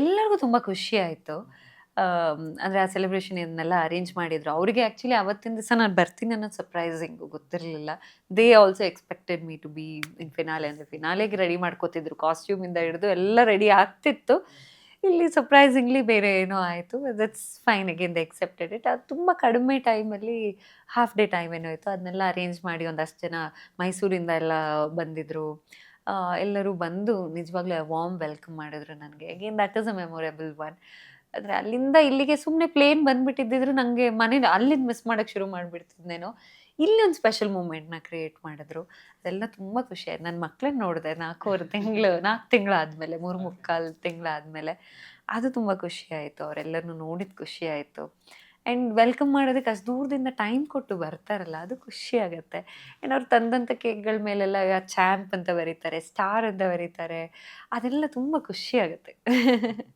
ಎಲ್ಲರಿಗೂ ತುಂಬ ಖುಷಿ ಆಯಿತು. ಅಂದರೆ ಆ ಸೆಲೆಬ್ರೇಷನ್ ಇದನ್ನೆಲ್ಲ ಅರೇಂಜ್ ಮಾಡಿದ್ರು. ಅವರಿಗೆ ಆ್ಯಕ್ಚುಲಿ ಅವತ್ತಿನ ದಿವಸ ನಾನು ಬರ್ತೀನಿ ಅನ್ನೋದು ಸರ್ಪ್ರೈಸಿಂಗು ಗೊತ್ತಿರಲಿಲ್ಲ. They also expected me to be in finale ಅಂದರೆ ಫಿನಾಲೆಗೆ ರೆಡಿ ಮಾಡ್ಕೋತಿದ್ರು. ಕಾಸ್ಟ್ಯೂಮಿಂದ ಹಿಡಿದು ಎಲ್ಲ ರೆಡಿ ಆಗ್ತಿತ್ತು. ಇಲ್ಲಿ ಸರ್ಪ್ರೈಸಿಂಗ್ಲಿ ಬೇರೆ ಏನೋ ಆಯಿತು. That's fine again the expected it ಅದು ತುಂಬ ಕಡಿಮೆ ಟೈಮಲ್ಲಿ ಹಾಫ್ ಡೇ ಟೈಮ್ ಏನೋ ಆಯಿತು. ಅದನ್ನೆಲ್ಲ ಅರೇಂಜ್ ಮಾಡಿ ಒಂದಷ್ಟು ಜನ ಮೈಸೂರಿಂದ ಎಲ್ಲ ಬಂದಿದ್ದರು ಎಲ್ಲರೂ ಬಂದು ನಿಜವಾಗ್ಲೂ ವಾರ್ಮ್ ವೆಲ್ಕಮ್ ಮಾಡಿದ್ರು ನನಗೆ. Again that is a memorable one ಆದರೆ ಅಲ್ಲಿಂದ ಇಲ್ಲಿಗೆ ಸುಮ್ಮನೆ ಪ್ಲೇನ್ ಬಂದುಬಿಟ್ಟಿದ್ದಿದ್ರು ನನಗೆ ಮನೆ ಅಲ್ಲಿಂದ ಮಿಸ್ ಮಾಡೋಕ್ಕೆ ಶುರು ಮಾಡಿಬಿಡ್ತಿದ್ನೇನೋ. ಇಲ್ಲಿ ಒಂದು ಸ್ಪೆಷಲ್ ಮೂಮೆಂಟ್ನ ಕ್ರಿಯೇಟ್ ಮಾಡಿದ್ರು. ಅದೆಲ್ಲ ತುಂಬ ಖುಷಿ ಆಯ್ತು. ನನ್ನ ಮಕ್ಕಳನ್ನ ನೋಡಿದೆ ನಾಲ್ಕೂವರೆ ತಿಂಗಳು ನಾಲ್ಕು ತಿಂಗಳಾದಮೇಲೆ ಮೂರು ಮುಕ್ಕಾಲು ತಿಂಗಳಾದಮೇಲೆ ಅದು ತುಂಬ ಖುಷಿ ಆಯಿತು. ಅವರೆಲ್ಲರನ್ನೂ ನೋಡಿದ ಖುಷಿ ಆಯಿತು. ಆ್ಯಂಡ್ ವೆಲ್ಕಮ್ ಮಾಡೋದಕ್ಕೆ ಅಷ್ಟು ದೂರದಿಂದ ಟೈಮ್ ಕೊಟ್ಟು ಬರ್ತಾರಲ್ಲ, ಅದು ಖುಷಿ ಆಗುತ್ತೆ. ಆ್ಯಂಡ್ ಅವ್ರು ತಂದಂಥ ಕೇಕ್ಗಳ ಮೇಲೆಲ್ಲ ಚಾಂಪ್ ಅಂತ ಬರೀತಾರೆ, ಸ್ಟಾರ್ ಅಂತ ಬರೀತಾರೆ, ಅದೆಲ್ಲ ತುಂಬ ಖುಷಿ ಆಗುತ್ತೆ.